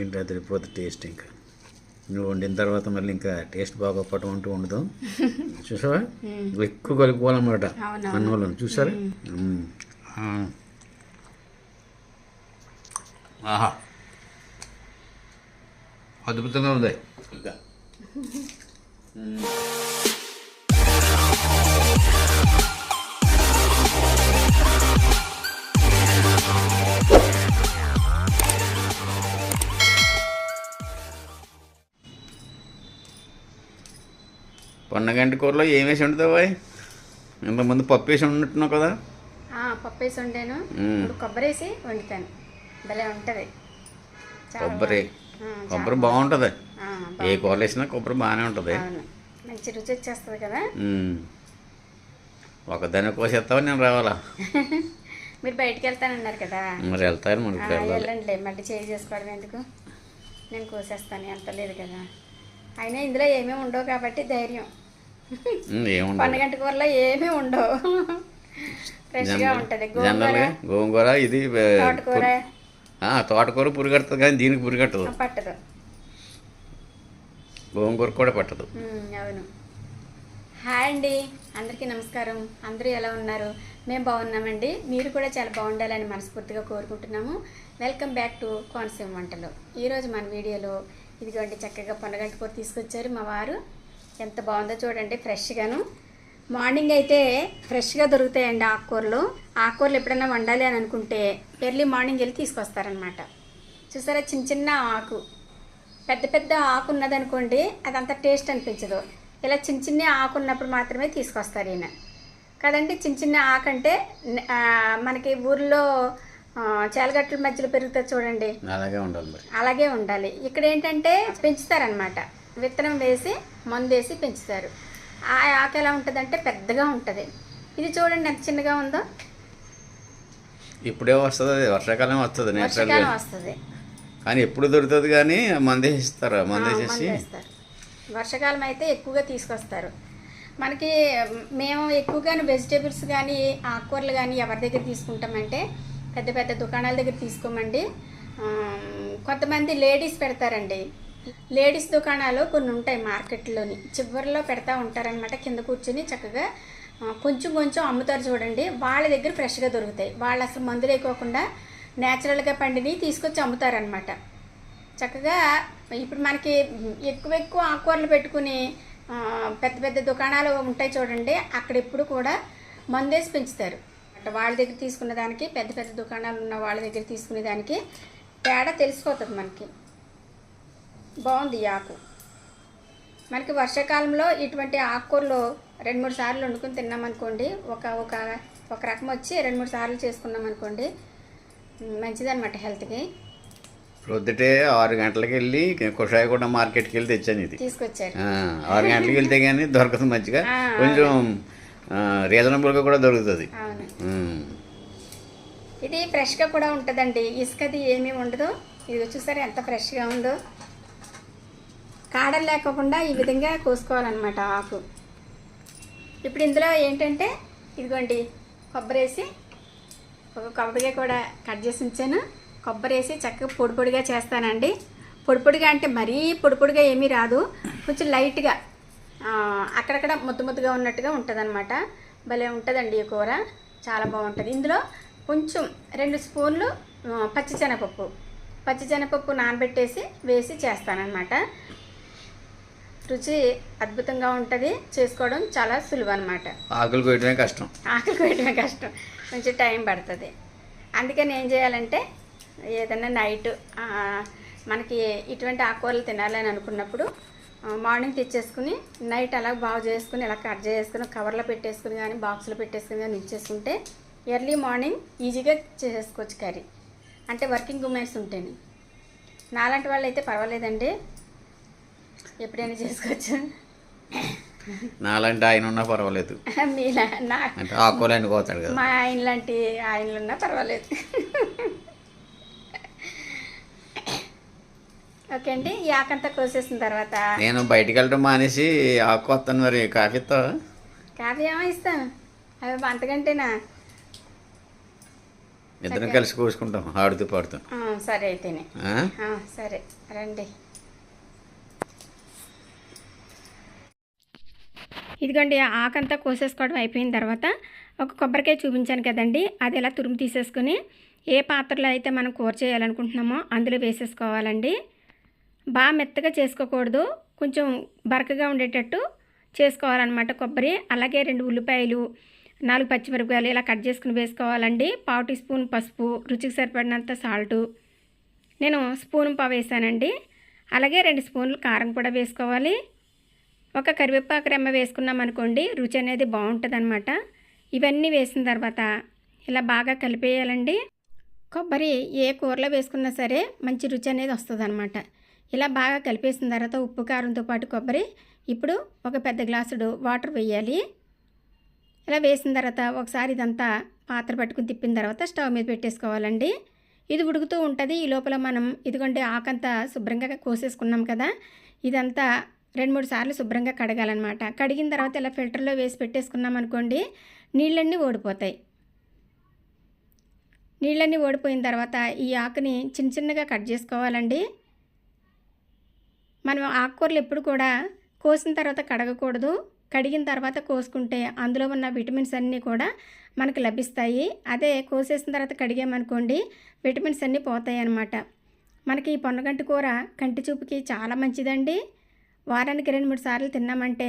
అన్నిటికంటే అదిరిపోతుంది టేస్ట్ ఇంకా. నువ్వు వండిన తర్వాత మళ్ళీ ఇంకా టేస్ట్ బాగోపటం అంటూ ఉండదు. చూసావా? ఎక్కువ కలుపుకోవాలన్నమాట. అన్నంలో చూసారా. ఆహా. అద్భుతంగా ఉంది. ఇంకా. పొన్నగంటి కూరలో ఏం వేసి వండుతావా ఇంతకుముందు పప్పు వేసి వండుతున్నావు కదా. పప్పు వేసి వండాను. ఇప్పుడు కొబ్బరి వేసి వండుతాను. భలే ఉంటుంది. కొబ్బరి. కొబ్బరి బాగుంటుంది. ఏ. కూరలు వేసినా కొబ్బరి బాగానే ఉంటుంది. మంచి రుచి వచ్చేస్తుంది కదా. మ్మ్. ఒకదాన్ని కోసేస్తావా నేను రావాలా? మీరు బయటికి వెళ్తానన్నారు కదా. మరి వెళ్తారు వెళ్ళాలి. వెళ్ళండి మళ్ళీ చేయి చేసుకోవడం ఎందుకు? నేను కోసేస్తాను ఎంత లేదు కదా. అయినా ఇందులో ఏమీ ఉండవు కాబట్టి ధైర్యం. పండుగంట కూరలో ఏమీ ఉండవు. ఫ్రెష్గా ఉంటుంది. గోంగూర. జనరల్గా గోంగూర ఇది తోటకూర. తోటకూర పురిగడుతుంది కానీ దీనికి పురిగట్టదు. పట్టదు. గోంగూర కూడా పట్టదు. అవును. హాయ్ అండి. అందరికీ నమస్కారం. అందరూ ఎలా ఉన్నారు? మేము బాగున్నామండి. మీరు కూడా చాలా బాగుండాలని మనస్ఫూర్తిగా కోరుకుంటున్నాము. వెల్కమ్ బ్యాక్ టు కోనసీమ వంటలు. ఈరోజు మన వీడియోలో ఇదిగోండి చక్కగా పొన్నగంట కూర తీసుకొచ్చారు మా వారు. ఎంత బాగుందో చూడండి ఫ్రెష్గాను. మార్నింగ్ అయితే ఫ్రెష్గా దొరుకుతాయండి ఆకుకూరలు. ఆకుకూరలు ఎప్పుడైనా వండాలి అని అనుకుంటే ఎర్లీ మార్నింగ్ వెళ్ళి తీసుకొస్తారనమాట చూసారా చిన్న చిన్న ఆకు. పెద్ద పెద్ద ఆకు ఉన్నదనుకోండి అదంత టేస్ట్ అనిపించదు. ఇలా చిన్న చిన్న ఆకు ఉన్నప్పుడు మాత్రమే తీసుకొస్తారు ఈయన. కదండి చిన్న చిన్న ఆకు అంటే మనకి ఊర్లో చేలగట్ల మధ్యలో పెరుగుతుంది చూడండి. అలాగే ఉండాలి అలాగే ఉండాలి. ఇక్కడ ఏంటంటే పెంచుతారనమాట విత్తనం వేసి మందు వేసి పెంచుతారు. ఆ ఆకు ఎలా ఉంటుందంటే పెద్దగా ఉంటుంది. ఇది చూడండి ఎంత చిన్నగా ఉందో. ఇప్పుడే వస్తుంది అది వర్షాకాలం వస్తుంది వర్షాకాలం వస్తుంది. కానీ ఎప్పుడు దొరుకుతుంది కానీ మందేసి ఇస్తారు ఆ, మందేసేసి వర్షాకాలం అయితే ఎక్కువగా తీసుకొస్తారు. మనకి మేము ఎక్కువగాను వెజిటేబుల్స్ కానీ ఆకుకూరలు కానీ ఎవరి దగ్గర తీసుకుంటామంటే పెద్ద పెద్ద దుకాణాల దగ్గర తీసుకోమండి. కొంతమంది లేడీస్ పెడతారండి. లేడీస్ దుకాణాలు కొన్ని ఉంటాయి మార్కెట్లోని. చివరిలో పెడతా ఉంటారనమాట కింద కూర్చొని చక్కగా కొంచెం కొంచెం అమ్ముతారు చూడండి. వాళ్ళ దగ్గర ఫ్రెష్గా దొరుకుతాయి. వాళ్ళు అసలు మందులు వేయకోకుండా న్యాచురల్గా పండిని తీసుకొచ్చి అమ్ముతారనమాట చక్కగా ఇప్పుడు మనకి ఎక్కువ ఎక్కువ ఆకుకూరలు పెట్టుకుని పెద్ద పెద్ద దుకాణాలు ఉంటాయి చూడండి. అక్కడ ఎప్పుడు కూడా మందేసి పెంచుతారు. అంటే వాళ్ళ దగ్గర తీసుకునే దానికి పెద్ద పెద్ద దుకాణాలు ఉన్న వాళ్ళ దగ్గర తీసుకునే దానికి తేడా తెలిసిపోతుంది మనకి. బాగుంది ఆకు. మనకి వర్షాకాలంలో ఇటువంటి ఆకుకూరలు రెండు మూడు సార్లు వండుకుని తిన్నామనుకోండి ఒక ఒక ఒక రకం వచ్చి రెండు మూడు సార్లు చేసుకున్నాం అనుకోండి మంచిదన్నమాట హెల్త్కి. ప్రొద్దుటే ఆరు గంటలకు వెళ్ళి కుషాయగూడ మార్కెట్కి వెళ్ళి తెచ్చాను ఇది. తీసుకొచ్చారు. ఆరు గంటలకు వెళ్తే కానీ దొరకదు మంచిగా. కొంచెం రీజనబుల్గా కూడా దొరుకుతుంది. ఇది ఫ్రెష్గా కూడా ఉంటుందండి. ఇసుకది ఏమీ ఉండదు. ఇది చూసారా ఎంత ఫ్రెష్గా ఉందో. కాడలు లేకోకుండా ఈ విధంగా కోసుకోవాలన్నమాట ఆకు. ఇప్పుడు ఇందులో ఏంటంటే ఇదిగోండి కొబ్బరి వేసి ఒక కొబ్బరిగా కూడా కట్ చేసి ఉంచాను. కొబ్బరి వేసి చక్కగా పొడి పొడిగా చేస్తానండి. పొడి పొడిగా అంటే మరీ పొడి పొడిగా ఏమీ రాదు. కొంచెం లైట్గా అక్కడక్కడ ముద్దు ముద్దుగా ఉన్నట్టుగా ఉంటుందన్నమాట. భలే ఉంటుందండి ఈ కూర. చాలా బాగుంటుంది. ఇందులో కొంచెం రెండు స్పూన్లు పచ్చిశనగపప్పు. పచ్చిశనగపప్పు నానబెట్టేసి వేసి చేస్తానన్నమాట. రుచి అద్భుతంగా ఉంటుంది. చేసుకోవడం చాలా సులువు అనమాట ఆకులు కొయ్యడమే కష్టం. ఆకలి వేయడమే కష్టం. కొంచెం టైం పడుతుంది. అందుకని ఏం చేయాలంటే ఏదైనా నైట్ మనకి ఇటువంటి ఆకుకూరలు తినాలని అనుకున్నప్పుడు మార్నింగ్ తెచ్చేసుకుని నైట్ అలా బాగు చేసుకుని ఇలా కట్ చేసుకుని కవర్లో పెట్టేసుకుని కానీ బాక్స్లో పెట్టేసుకుని కానీ ఇచ్చేసుకుంటే ఎర్లీ మార్నింగ్ ఈజీగా చేసేసుకోవచ్చు కర్రీ. అంటే వర్కింగ్ ఉమెన్స్ ఉంటేనే. నాలాంటి వాళ్ళు అయితే పర్వాలేదండి. ఎప్పుడైనా చేసుకోవచ్చు? నాలాంటి ఆయన ఉన్నా పర్వాలేదు. అంటే అనుకోతాడు కదా. మా ఆయన లాంటి ఆయనలు ఉన్నా పర్వాలేదు. ఓకే అండి ఈ ఆకంతా కోసేసిన తర్వాత నేను బయటికి వెళ్ళడం మానేసి ఆకు వస్తాను మరి కాఫీ ఇస్తావా? కాఫీ ఏమో ఇస్తాను. అవి అంతకంటేనా ఇద్దరం కలిసి కోసుకుంటాం ఆడుతూ పాడుతూ. సరే అయితేనే. సరే రండి. ఇదిగోండి ఆకంతా కోసేసుకోవడం అయిపోయిన తర్వాత ఒక కొబ్బరికాయ చూపించాను కదండి అది ఎలా తురుము తీసేసుకుని ఏ పాత్రలో అయితే మనం కూర చేయాలనుకుంటున్నామో అందులో వేసేసుకోవాలండి. బాగా మెత్తగా చేసుకోకూడదు కొంచెం బరకగా ఉండేటట్టు చేసుకోవాలన్నమాట కొబ్బరి. అలాగే రెండు ఉల్లిపాయలు నాలుగు పచ్చిమిరపకాయలు ఇలా కట్ చేసుకుని వేసుకోవాలండి. పావు టీ స్పూన్ పసుపు రుచికి సరిపడినంత సాల్టు. నేను స్పూన్ పావు వేసానండి. అలాగే రెండు స్పూన్లు కారం కూడా వేసుకోవాలి. ఒక కరివేపాకు రెమ్మ వేసుకున్నాం అనుకోండి రుచి అనేది బాగుంటుంది ఇవన్నీ వేసిన తర్వాత ఇలా బాగా కలిపేయాలండి. కొబ్బరి ఏ కూరలో వేసుకున్నా సరే మంచి రుచి అనేది వస్తుంది ఇలా బాగా కలిపేసిన తర్వాత ఉప్పు కారంతో పాటు కొబ్బరి ఇప్పుడు ఒక పెద్ద గ్లాసుడు వాటర్ వేయాలి. ఇలా వేసిన తర్వాత ఒకసారి ఇదంతా పాత్ర పట్టుకుని తిప్పిన తర్వాత స్టవ్ మీద పెట్టేసుకోవాలండి. ఇది ఉడుకుతూ ఉంటుంది ఈ లోపల మనం ఇదిగోండి ఆకంతా శుభ్రంగా కోసేసుకున్నాం కదా ఇదంతా రెండు మూడు సార్లు శుభ్రంగా కడగాలన్నమాట. కడిగిన తర్వాత ఇలా ఫిల్టర్లో వేసి పెట్టేసుకున్నాం అనుకోండి నీళ్ళన్నీ ఓడిపోతాయి నీళ్ళన్నీ ఓడిపోయిన తర్వాత ఈ ఆకుని చిన్న చిన్నగా కట్ చేసుకోవాలండి. మనం ఆకుకూరలు ఎప్పుడు కూడా కోసిన తర్వాత కడగకూడదు. కడిగిన తర్వాత కోసుకుంటే అందులో ఉన్న విటమిన్స్ అన్నీ కూడా మనకు లభిస్తాయి. అదే కోసేసిన తర్వాత కడిగామనుకోండి విటమిన్స్ అన్నీ పోతాయి అన్నమాట మనకి ఈ పొన్నగంటి కూర కంటి చూపుకి చాలా మంచిదండి. వారానికి రెండు మూడు సార్లు తిన్నామంటే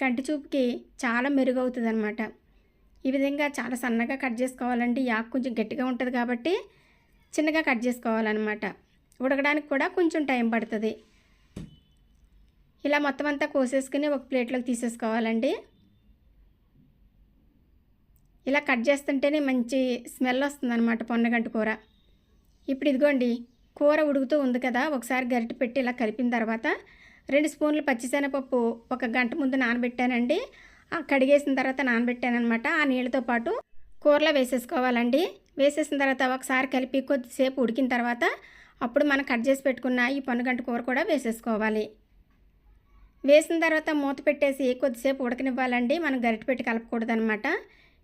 కంటి చూపుకి చాలా మెరుగవుతుంది అనమాట ఈ విధంగా చాలా సన్నగా కట్ చేసుకోవాలండి. యాక్ కొంచెం గట్టిగా ఉంటుంది కాబట్టి చిన్నగా కట్ చేసుకోవాలన్నమాట. ఉడకడానికి కూడా కొంచెం టైం పడుతుంది. ఇలా మొత్తం అంతా కోసేసుకుని ఒక ప్లేట్లోకి తీసేసుకోవాలండి. ఇలా కట్ చేస్తుంటేనే మంచి స్మెల్ వస్తుంది అనమాట పొన్నగంటి కూర. ఇప్పుడు ఇదిగోండి కూర ఉడుకుతూ ఉంది కదా ఒకసారి గరిటె పెట్టి ఇలా కలిపిన తర్వాత రెండు స్పూన్లు పచ్చిశనగపప్పు ఒక గంట ముందు నానబెట్టానండి. ఆ కడిగేసిన తర్వాత నానబెట్టానమాట ఆ నీళ్ళతో పాటు కూరలో వేసేసుకోవాలండి. వేసేసిన తర్వాత ఒకసారి కలిపి కొద్దిసేపు ఉడికిన తర్వాత అప్పుడు మనం కట్ చేసి పెట్టుకున్న ఈ పనుగంట కూర కూడా వేసేసుకోవాలి. వేసిన తర్వాత మూత పెట్టేసి కొద్దిసేపు ఉడకనివ్వాలండి. మనం గరిటె పెట్టి కలపకూడదు అనమాట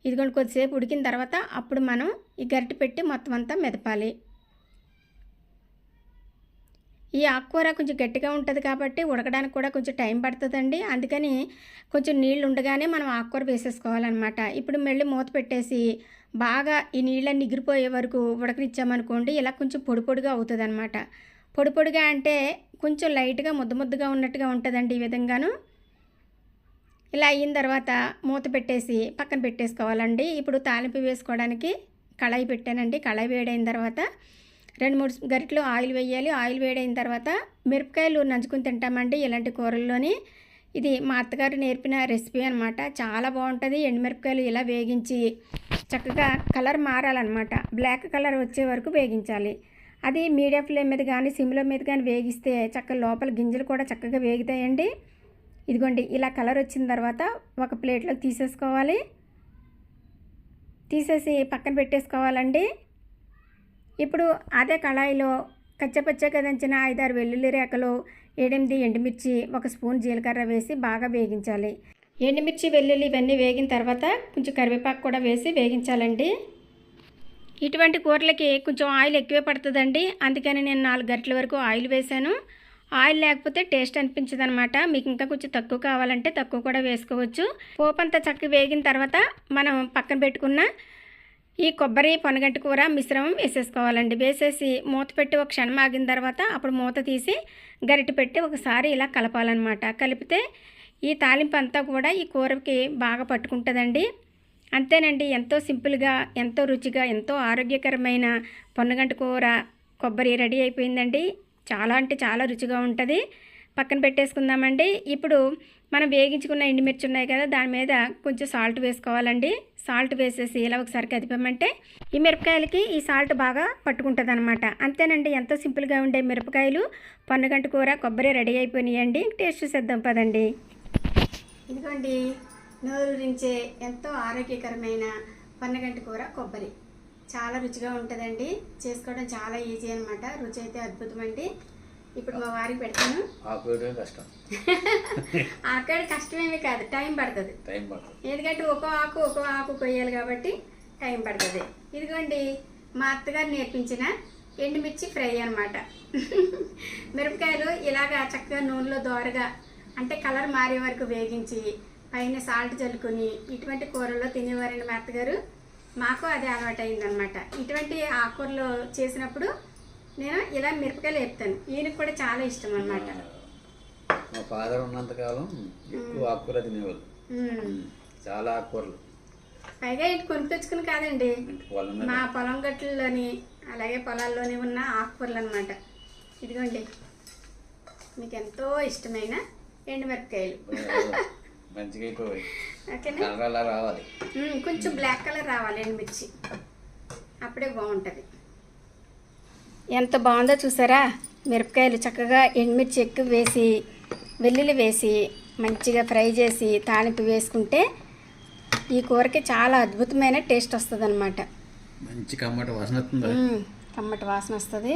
ఇదిగోండి కొద్దిసేపు ఉడికిన తర్వాత అప్పుడు మనం ఈ గరిటె పెట్టి మొత్తం అంతా మెదపాలి. ఈ ఆకుకూర కొంచెం గట్టిగా ఉంటుంది కాబట్టి ఉడకడానికి కూడా కొంచెం టైం పడుతుందండి. అందుకని కొంచెం నీళ్ళు ఉండగానే మనం ఆకుకూర వేసేసుకోవాలన్నమాట. ఇప్పుడు మళ్ళీ మూత పెట్టేసి బాగా ఈ నీళ్ళని ఎగిరిపోయే వరకు ఉడకనిచ్చామనుకోండి ఇలా కొంచెం పొడి పొడిగా అవుతుంది అనమాట పొడి పొడిగా అంటే కొంచెం లైట్గా ముద్ద ముద్దగా ఉన్నట్టుగా ఉంటుందండి ఈ విధంగాను. ఇలా అయిన తర్వాత మూత పెట్టేసి పక్కన పెట్టేసుకోవాలండి. ఇప్పుడు తాలింపు వేసుకోవడానికి కళాయి పెట్టానండి. కళాయి వేడైన తర్వాత రెండు మూడు గరిటలు ఆయిల్ వేయాలి. ఆయిల్ వేడైన తర్వాత మిరపకాయలు నంచుకుని తింటామండి ఇలాంటి కూరల్లోని. ఇది మా అత్తగారు నేర్పిన రెసిపీ అనమాట చాలా బాగుంటుంది. ఎండుమిరపకాయలు ఇలా వేగించి చక్కగా కలర్ మారాలన్నమాట. బ్లాక్ కలర్ వచ్చే వరకు వేగించాలి. అది మీడియం ఫ్లేమ్ మీద కానీ సిమ్లో మీద కానీ వేగిస్తే చక్కగా లోపల గింజలు కూడా చక్కగా వేగుతాయండి. ఇదిగోండి ఇలా కలర్ వచ్చిన తర్వాత ఒక ప్లేట్లోకి తీసేసుకోవాలి. తీసేసి పక్కన పెట్టేసుకోవాలండి. ఇప్పుడు అదే కళాయిలో కచ్చపచ్చగా దంచిన ఐదారు వెల్లుల్లి రేఖలు ఎనిమిది ఎండుమిర్చి ఒక స్పూన్ జీలకర్ర వేసి బాగా వేగించాలి. ఎండుమిర్చి వెల్లుల్లి ఇవన్నీ వేగిన తర్వాత కొంచెం కరివేపాకు కూడా వేసి వేగించాలండి. ఇటువంటి కూరలకి కొంచెం ఆయిల్ ఎక్కువే పడుతుందండి. అందుకని నేను నాలుగు గంటల వరకు ఆయిల్ వేశాను. ఆయిల్ లేకపోతే టేస్ట్ అనిపించదు అనమాట మీకు ఇంకా కొంచెం తక్కువ కావాలంటే తక్కువ కూడా వేసుకోవచ్చు. పోపు అంతా చక్కగా వేగిన తర్వాత మనం పక్కన పెట్టుకున్న ఈ కొబ్బరి పొనగంటి కూర మిశ్రమం వేసేసుకోవాలండి. వేసేసి మూత పెట్టి ఒక క్షణం ఆగిన తర్వాత అప్పుడు మూత తీసి గరిటె పెట్టి ఒకసారి ఇలా కలపాలన్నమాట. కలిపితే ఈ తాలింపు అంతా కూడా ఈ కూరకి బాగా పట్టుకుంటుందండి. అంతేనండి ఎంతో సింపుల్గా ఎంతో రుచిగా ఎంతో ఆరోగ్యకరమైన పొన్నగంటి కూర కొబ్బరి రెడీ అయిపోయిందండి. చాలా అంటే చాలా రుచిగా ఉంటుంది. పక్కన పెట్టేసుకుందామండి. ఇప్పుడు మనం వేగించుకున్న ఎండుమిర్చి ఉన్నాయి కదా దాని మీద కొంచెం సాల్ట్ వేసుకోవాలండి. సాల్ట్ వేసేసి ఇలా ఒకసారి కదిపామంటే ఈ మిరపకాయలకి ఈ సాల్ట్ బాగా పట్టుకుంటుంది అనమాట అంతేనండి ఎంతో సింపుల్గా ఉండే మిరపకాయలు. పన్నుగంట కూర కొబ్బరి రెడీ అయిపోయినాయండి. టేస్ట్ చేద్దాం పదండి. ఇదిగోండి రుచే ఎంతో ఆరోగ్యకరమైన పన్నగంటి కూర కొబ్బరి. చాలా రుచిగా ఉంటుందండి. చేసుకోవడం చాలా ఈజీ అనమాట రుచి అయితే అద్భుతం అండి ఇప్పుడు మా వారికి పెడతాను. ఆపేయడం కష్టం. అక్కడ కష్టమేమీ కాదు టైం పడుతుంది. టైం పడుతుంది. ఎందుకంటే ఒక్కో ఆకు ఒక్కో ఆకు కొయ్యాలి కాబట్టి టైం పడుతుంది. ఇదిగోండి మా అత్తగారు నేర్పించిన ఎండుమిర్చి ఫ్రై అనమాట మిరపకాయలు ఇలాగా చక్కగా నూనెలో దోరగా అంటే కలర్ మారే వరకు వేగించి పైన సాల్ట్ చల్లుకొని ఇటువంటి కూరల్లో తినేవారండి మా అత్తగారు. మాకు అది అలవాటు అయిందనమాట ఇటువంటి ఆకుకూరలు చేసినప్పుడు నేను ఇలా మిరపకాయలు వేపుతాను. ఈయనకు కూడా చాలా ఇష్టం అనమాట మా ఫాదర్ ఉన్నంతకాలం ఎక్కువ ఆకుకూర తినేవాళ్ళు. చాలా ఆకుకూరలు. పైగా ఇటు తెచ్చుకుని కాదండి. మా పొలం గట్లలోని అలాగే పొలాల్లోని ఉన్న ఆకుకూరలు అనమాట ఇదిగోండి. మీకు ఎంతో ఇష్టమైన ఎండుమిరపకాయలు ఓకేనా? మ్మ్, కొంచెం బ్లాక్ కలర్ రావాలి ఎండుమిర్చి అప్పుడే బాగుంటుంది. ఎంత బాగుందో చూసారా? మిరపకాయలు చక్కగా ఎండుమిర్చి ఎక్కువ వేసి వెల్లుల్లి వేసి మంచిగా ఫ్రై చేసి తాలింపు వేసుకుంటే ఈ కూరకి చాలా అద్భుతమైన టేస్ట్ వస్తుంది అనమాట మంచి కమ్మటి వాసన వస్తుంది కమ్మటి వాసన వస్తుంది.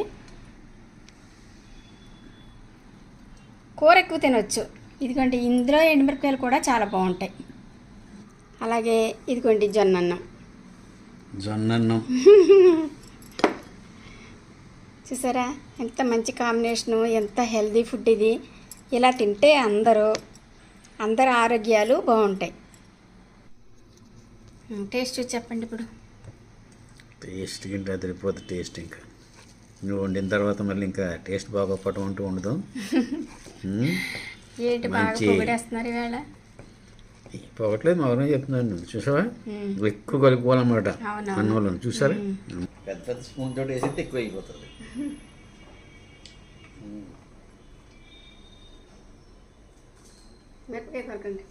కూర ఎక్కువ తినొచ్చు. ఇదిగోండి ఇందులో ఎండుమిరపకాయలు కూడా చాలా బాగుంటాయి. అలాగే ఇదిగోండి జొన్న అన్నం జొన్న అన్నం చూసారా? ఎంత మంచి కాంబినేషను ఎంత హెల్దీ ఫుడ్ ఇది. ఇలా తింటే అందరూ అందరి ఆరోగ్యాలు బాగుంటాయి. టేస్ట్ చూసి చెప్పండి ఇప్పుడు. టేస్ట్ గింటే అదిరిపోతుంది టేస్ట్ ఇంకా. నువ్వు వండిన తర్వాత మళ్ళీ ఇంకా టేస్ట్ బాగోపటం అంటూ ఉండదు. ఏంటి బాగా ఈవేళ పోవట్లేదు మౌనం చెప్తున్నాను చూసావా? ఎక్కువ కలుపుకోవాలన్నమాట. అన్నంలో చూసారా? పెద్ద పెద్ద స్పూన్ తోటి వేసితే ఎక్కువ అయిపోతుంది. మిరపకాయ కొరకండి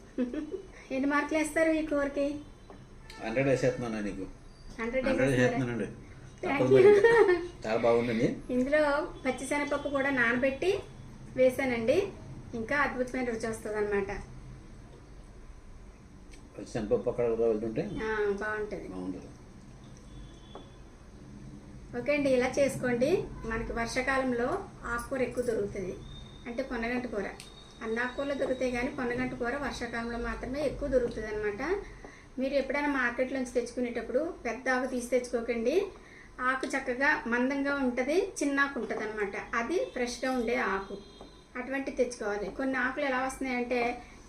ఎన్ని మార్కులు వేస్తారు ఈ కూరకి హండ్రెడ్ వేసేస్తున్నాను నీకు. హండ్రెడ్ వేసేస్తున్నానండి. చాలా బాగుందండి. ఇందులో పచ్చిశనగపప్పు కూడా నానబెట్టి వేసానండి. ఇంకా అద్భుతమైన రుచి వస్తుంది అనమాట శనపప్పు అక్కడ వెళ్తుంటే? బాగుంటుంది. బాగుంటుంది. ఓకే అండి ఇలా చేసుకోండి. మనకి వర్షాకాలంలో ఆకుకూర ఎక్కువ దొరుకుతుంది. అంటే పొన్నగంట కూర. అన్ని ఆకుకూరలు దొరుకుతాయి కానీ పొన్నగంట కూర వర్షాకాలంలో మాత్రమే ఎక్కువ దొరుకుతుంది అనమాట మీరు ఎప్పుడైనా మార్కెట్లోంచి తెచ్చుకునేటప్పుడు పెద్ద ఆకు తీసి తెచ్చుకోకండి. ఆకు చక్కగా మందంగా ఉంటుంది చిన్న ఆకు ఉంటుంది అనమాట అది ఫ్రెష్గా ఉండే ఆకు. అటువంటి తెచ్చుకోవాలి. కొన్ని ఆకులు ఎలా వస్తున్నాయంటే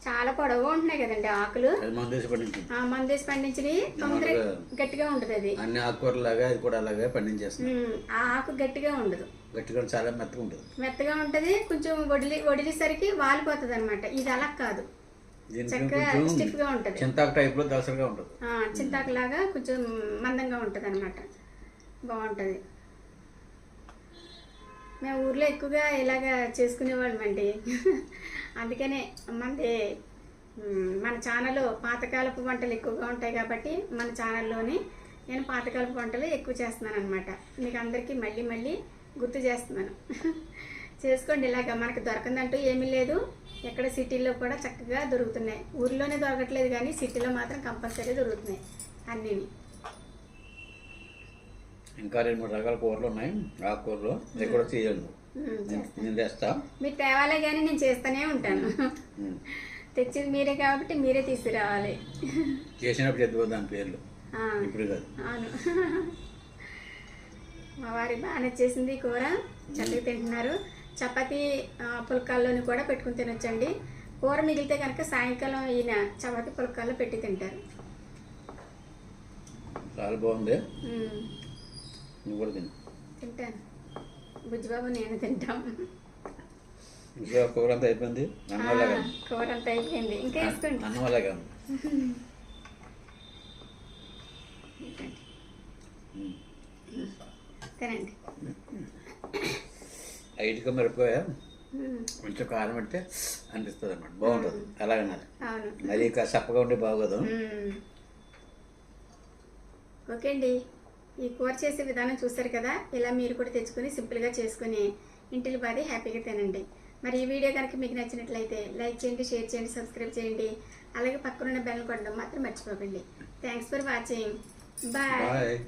చాలా పొడవుగా ఉంటున్నాయి కదండి ఆకులు. మన దేశం పండించింది. ఆ మందేసి పండించినవి తొందరగా గట్టిగా ఉంటుంది అది. అన్ని ఆకుకూరలాగా అది కూడా అలాగే పండించేస్తుంది ఆ ఆకు గట్టిగా ఉండదు. గట్టిగా చాలా మెత్తగా ఉంటుంది. మెత్తగా ఉంటుంది కొంచెం వడిలి వడిలేసరికి వాలిపోతుంది అనమాట ఇది అలా కాదు. చక్కగా ఉంటుంది. చింతాకు ఉంటుంది. చింతాకులాగా కొంచెం మందంగా ఉంటుంది అనమాట బాగుంటుంది. మేము ఊర్లో ఎక్కువగా ఇలాగా చేసుకునేవాళ్ళం అండి అందుకనే మనది మన ఛానల్లో పాతకాలపు వంటలు ఎక్కువగా ఉంటాయి కాబట్టి మన ఛానల్లోని నేను పాతకాలపు వంటలు ఎక్కువ చేస్తున్నాను అనమాట మీకు అందరికీ మళ్ళీ మళ్ళీ గుర్తు చేస్తున్నాను. చేసుకోండి ఇలాగ మనకు దొరకందంటూ ఏమీ లేదు. ఎక్కడ సిటీల్లో కూడా చక్కగా దొరుకుతున్నాయి. ఊర్లోనే దొరకట్లేదు కానీ సిటీలో మాత్రం కంపల్సరీ దొరుకుతున్నాయి అన్నీ ఇంకా రెండు మూడు రకాల కూరలు ఉన్నాయి. ఆకుకూరలు అవి కూడా చేయాలి నేను- తెస్తా. మీరు తేవాలే కానీ నేను చేస్తూనే ఉంటాను. తెచ్చింది మీరే కాబట్టి మీరే తీసుకురావాలి. చేసినప్పుడు చెప్పుకో దాని పేర్లు. ఇప్పుడు కాదు. అవును. మా వారి బాగా నచ్చేసింది కూర. చక్కగా తింటున్నారు. చపాతీ పుల్కాల్లోని కూడా పెట్టుకుని తినొచ్చండి. కూర మిగిలితే కనుక సాయంకాలం ఈయన చపాతీ పుల్కాల్లో పెట్టి తింటారు. చాలా బాగుంది. నువ్వు కూడా తింటాను. బుజ్జిబాబు నేను తింటాం. కూర అంతా అయిపోయింది? కూర అంతా అయిపోయింది. ఇంకా వేసుకోండి. అన్నం అలాగే ఉంది ఉమ్. తినండి లైట్గా మిరపకాయ కొంచెం కారం పెడితే అనిపిస్తుంది అనమాట బాగుంటుంది అలాగన్నారు మరీ ఇంకా చప్పగా ఉంటే బాగోదు. ఓకే అండి. ఈ కూర చేసే విధానం చూసారు కదా? ఇలా మీరు కూడా తెచ్చుకొని సింపుల్గా చేసుకుని ఇంటికి బాది హ్యాపీగా తినండి. మరి ఈ వీడియో కనుక మీకు నచ్చినట్లయితే లైక్ చేయండి షేర్ చేయండి సబ్స్క్రైబ్ చేయండి. అలాగే పక్కనున్న బెల్ కొట్టడం మాత్రం మర్చిపోకండి. Thanks for watching bye